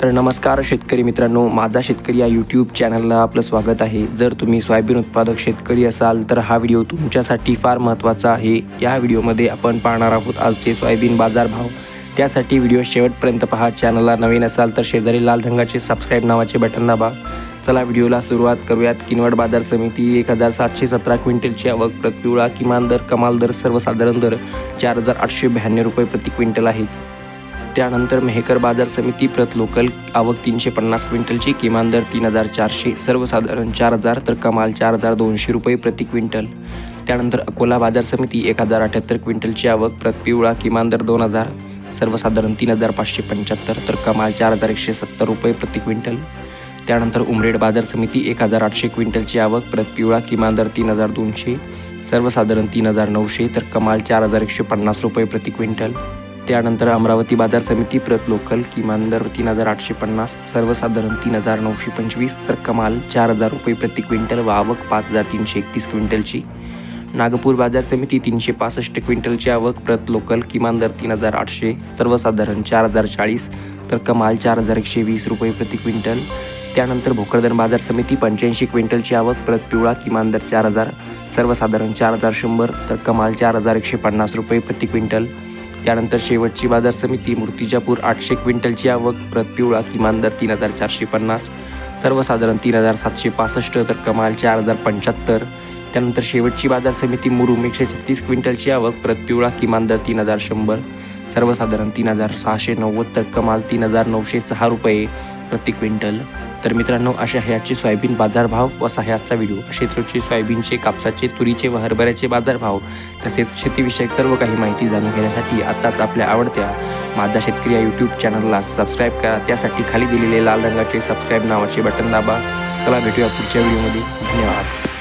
तर नमस्कार शेतकरी मित्रांनो माझा शेतकरी या यूट्यूब चॅनलला आपलं स्वागत आहे. जर तुम्ही सोयाबीन उत्पादक शेतकरी असाल तर हा व्हिडिओ तुमच्यासाठी फार महत्त्वाचा आहे. या व्हिडिओमध्ये आपण पाहणार आहोत आजचे सोयाबीन बाजारभाव. त्यासाठी व्हिडिओ शेवटपर्यंत पहा. चॅनलला नवीन असाल तर शेजारी लाल रंगाचे सबस्क्राईब नावाचे बटन दाबा. चला व्हिडिओला सुरुवात करूयात. किनवट बाजार समिती एक हजार सातशे सतरा क्विंटलची आवक प्रतिवळा किमान दर कमाल दर सर्वसाधारण दर चार हजार आठशे ब्याण्णव रुपये प्रति क्विंटल आहे. त्यानंतर मेहकर बाजार समिती प्रत लोकल आवक तीनशे पन्नास क्विंटलची किमान दर तीन हजार चारशे सर्वसाधारण चार हजार तर कमाल चार हजार दोनशे रुपये प्रति क्विंटल. त्यानंतर अकोला बाजार समिती एक हजार अठ्याहत्तर क्विंटलची आवक प्रत पिवळा किमान दर दोन हजार सर्वसाधारण तीन हजार पाचशे पंच्याहत्तर तर कमाल चार हजार एकशे सत्तर रुपये प्रति क्विंटल. त्यानंतर उमरेड बाजार समिती एक हजार आठशे क्विंटलची आवक प्रत पिवळा किमान दर तीन हजार दोनशे सर्वसाधारण तीन हजार नऊशे तर कमाल चार हजार एकशे पन्नास रुपये प्रति क्विंटल. त्यानंतर अमरावती बाजार समिती प्रत लोकल किमान दर तीन हजार आठशे पन्नास सर्वसाधारण तीन हजार नऊशे पंचवीस तर कमाल चार हजार रुपये प्रति क्विंटल व आवक पाच हजार तीनशे एकतीस क्विंटलची. नागपूर बाजार समिती तीनशे पासष्ट क्विंटलची आवक प्रत लोकल किमान दर तीन हजार आठशे सर्वसाधारण चार हजार चाळीस तर कमाल चार हजार एकशे वीस रुपये प्रति क्विंटल. त्यानंतर भोकरदन बाजार समिती पंच्याऐंशी क्विंटलची आवक प्रत पिवळा किमान दर चार हजार सर्वसाधारण चार हजार शंभर तर कमाल चार हजार एकशे पन्नास रुपये प्रति क्विंटल. त्यानंतर शेवटची बाजार समिती मूर्तिजापूर आठशे क्विंटलची आवक प्रत पिवळा किमान दर तीन हजार चारशे पन्नास सर्वसाधारण तीन हजार सातशे पासष्ट तर कमाल चार हजार पंच्याहत्तर. त्यानंतर शेवटची बाजार समिती मुरुम एकशे छत्तीस क्विंटलची आवक प्रतपिवळा किमान दर तीन हजार शंभर सर्वसाधारण तीन हजार सहाशे नव्वद तर कमाल तीन हजार नऊशे सहा रुपये प्रति क्विंटल. तर मित्रांनो अशा ह्याचे सोयाबीन बाजारभाव व असा ह्याचा व्हिडिओ क्षेत्राचे सोयाबीनचे कापसाचे तुरीचे व हरभऱ्याचे बाजारभाव तसेच शेतीविषयक सर्व काही माहिती जाणून घेण्यासाठी आत्ताच आपल्या आवडत्या माझा शेतकरी या यूट्यूब चॅनलला सबस्क्राईब करा. त्यासाठी खाली दिलेले लाल रंगाचे सबस्क्राईब नावाचे बटन दाबा. चला भेटूया पुढच्या व्हिडिओमध्ये. धन्यवाद.